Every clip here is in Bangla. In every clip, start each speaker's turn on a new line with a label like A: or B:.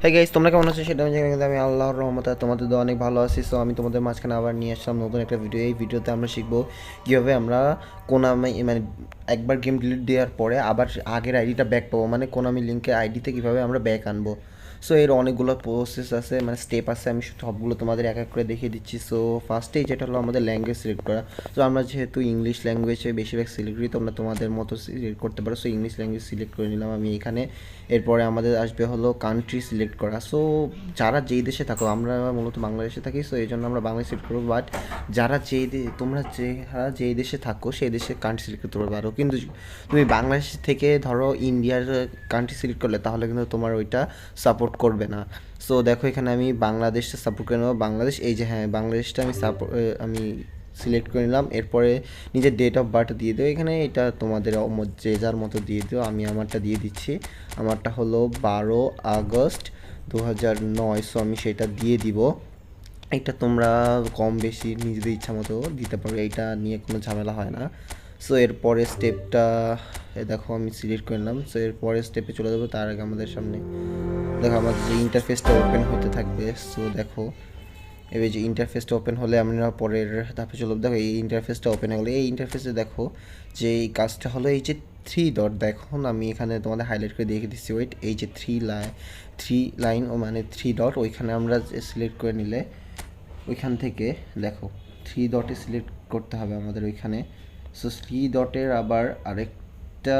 A: হ্যাঁ গাইস তোমরা কেমন আছো? সেটা আমি আমি আল্লাহর রহমতে তোমাদের অনেক ভালো আছি। সো আমি তোমাদের মাঝখানে আবার নিয়ে আসলাম নতুন একটা ভিডিও এই ভিডিওতে আমরা শিখব কীভাবে আমরা কোনামি মানে একবার গেম ডিলিট দেওয়ার পরে আবার আগের আইডিটা ব্যাক পাবো। মানে কোনামি লিঙ্কের আইডিতে কীভাবে আমরা ব্যাক আনব। সো এর অনেকগুলো প্রসেস আছে মানে স্টেপ আছে, আমি সবগুলো তোমাদের এক এক করে দেখিয়ে দিচ্ছি। সো ফার্স্টেই যেটা হলো আমাদের ল্যাঙ্গুয়েজ সিলেক্ট করা। সো আমরা যেহেতু ইংলিশ ল্যাঙ্গুয়েজে বেশিরভাগ সিলেক্ট করি, তোমরা তোমাদের মতো সিলেক্ট করতে পারো। সো ইংলিশ ল্যাঙ্গুয়েজ সিলেক্ট করে নিলাম আমি এখানে। এরপরে আমাদের আসবে হলো কান্ট্রি সিলেক্ট করা। সো যারা যেই দেশে থাকো, আমরা মূলত বাংলাদেশে থাকি সো এই জন্য আমরা বাংলাদেশ সিলেক্ট করব। বাট যারা যেই তোমরা যারা যেই দেশে থাকো, সেই দেশে কান্ট্রি সিলেক্ট করতে পারো কিন্তু তুমি বাংলাদেশ থেকে ধরো ইন্ডিয়ার কান্ট্রি সিলেক্ট করলে, তাহলে কিন্তু তোমার ওইটা সাপোর্ট করবে না। সো দেখো, এখানে আমি বাংলাদেশটা সাপোর্ট করে নেব। বাংলাদেশ, এই যে হ্যাঁ বাংলাদেশটা আমি সাপোর্ট আমি সিলেক্ট করে নিলাম। এরপরে নিজের ডেট অফ বার্থ দিয়ে দিও এখানে এটা তোমাদের যে যার মতো দিয়ে দিও আমি আমারটা দিয়ে দিচ্ছি। আমারটা হলো বারো আগস্ট দু হাজার নয়। সো আমি সেটা দিয়ে দিব। এটা তোমরা কম বেশি নিজেদের ইচ্ছা মতো দিতে পারো। এইটা নিয়ে কোনো ঝামেলা হয় না। সো এরপরে স্টেপটা দেখো আমি সিলেক্ট করে নিলাম। সো এরপরে স্টেপে চলে যাব, তার আগে আমাদের সামনে দেখো আমাদের যে ইন্টারফেসটা ওপেন হতে থাকবে। সো দেখো, এবার যে ইন্টারফেসটা ওপেন হলে আমরা পরের ধাপে চলো, দেখো এই ইন্টারফেসটা ওপেন হলে এই ইন্টারফেসে দেখো যে এই কাজটা হলো এই যে থ্রি ডট দেখো আমি এখানে তোমাদের হাইলাইট করে দেখে দিচ্ছি। ওয়েট এই যে থ্রি লাইন থ্রি লাইন ও মানে থ্রি ডট ওইখানে আমরা সিলেক্ট করে নিলে, ওইখান থেকে দেখো থ্রি ডটে সিলেক্ট করতে হবে আমাদের ওইখানে। সো থ্রি ডটের আবার আরেকটা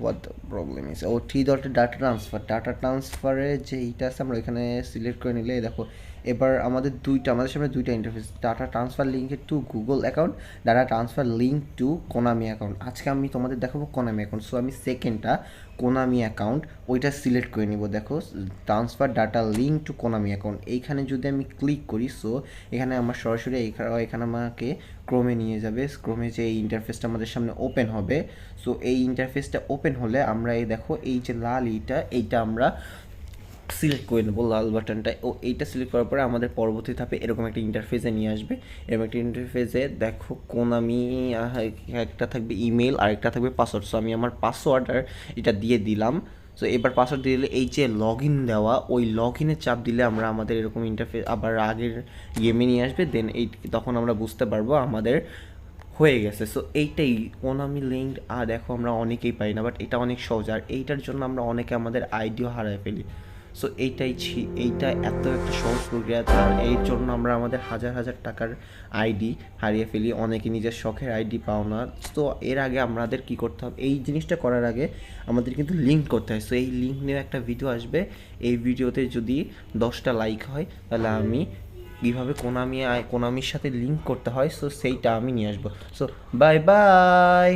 A: হোয়াট দ্য প্রবলেম ইজ ও থ্রি ডটের ডাটা ট্রান্সফার ডাটা ট্রান্সফারে যে এইটা আছে, আমরা ওইখানে সিলেক্ট করে নিলে দেখো, এবার আমাদের দুইটা, আমাদের সামনে দুইটা ইন্টারফেস ডাটা ট্রান্সফার লিঙ্কের to Google account data transfer link to Konami account আজকে আমি তোমাদের দেখাবো কোনামি অ্যাকাউন্ট সো আমি সেকেন্ডটা কোনামি অ্যাকাউন্ট ওইটা সিলেক্ট করে নিব। দেখো transfer data link to Konami account এইখানে যদি আমি ক্লিক করি সো এখানে আমার সরাসরি এখানে আমাকে ক্রোমে নিয়ে যাবে। ক্রোমে যে এই ইন্টারফেসটা আমাদের সামনে ওপেন হবে সো এই ইন্টারফেসটা ওপেন হলে আমরা এই দেখো, এই যে লাল এইটা এইটা আমরা সিলেক্ট করে নেব লাল বাটনটা ও এইটা সিলেক্ট করার পরে আমাদের পরবর্তী ধাপে এরকম একটা ইন্টারফেসে নিয়ে আসবে। এরকম একটা ইন্টারফেসে দেখো কোন আমি একটা থাকবে ইমেল আর একটা থাকবে পাসওয়ার্ড সো আমি আমার পাসওয়ার্ড আর এটা দিয়ে দিলাম। সো এবার পাসওয়ার্ড দিয়ে দিলে এই যে লগ ইন দেওয়া, ওই লগ ইনে চাপ দিলে আমরা আমাদের এরকম ইন্টারফেস আবার আগের গেমে নিয়ে আসবে। দেন এই তখন আমরা বুঝতে পারব আমাদের হয়ে গেছে। সো এইটাই কোনামি লিঙ্ক আর দেখো আমরা অনেকেই পাই না বাট এটা অনেক সহজ। আর এইটার জন্য আমরা অনেকে আমাদের আইডিও হারায় ফেলি। সো এইটাই ছি, এইটা এত একটা সহজ প্রক্রিয়া তার এই জন্য আমরা আমাদের হাজার হাজার টাকার আইডি হারিয়ে ফেলি। অনেকে নিজের শখের আইডি পাও না। তো এর আগে আমাদের কি করতে হবে? এই জিনিসটা করার আগে আমাদের কিন্তু লিঙ্ক করতে হয়। সো এই লিঙ্ক নিয়ে একটা ভিডিও আসবে। এই ভিডিওতে যদি দশটা লাইক হয়, তাহলে আমি কীভাবে কোনামি, কোনামির সাথে লিঙ্ক করতে হয়? সো সেইটা আমি নিয়ে আসব। So bye bye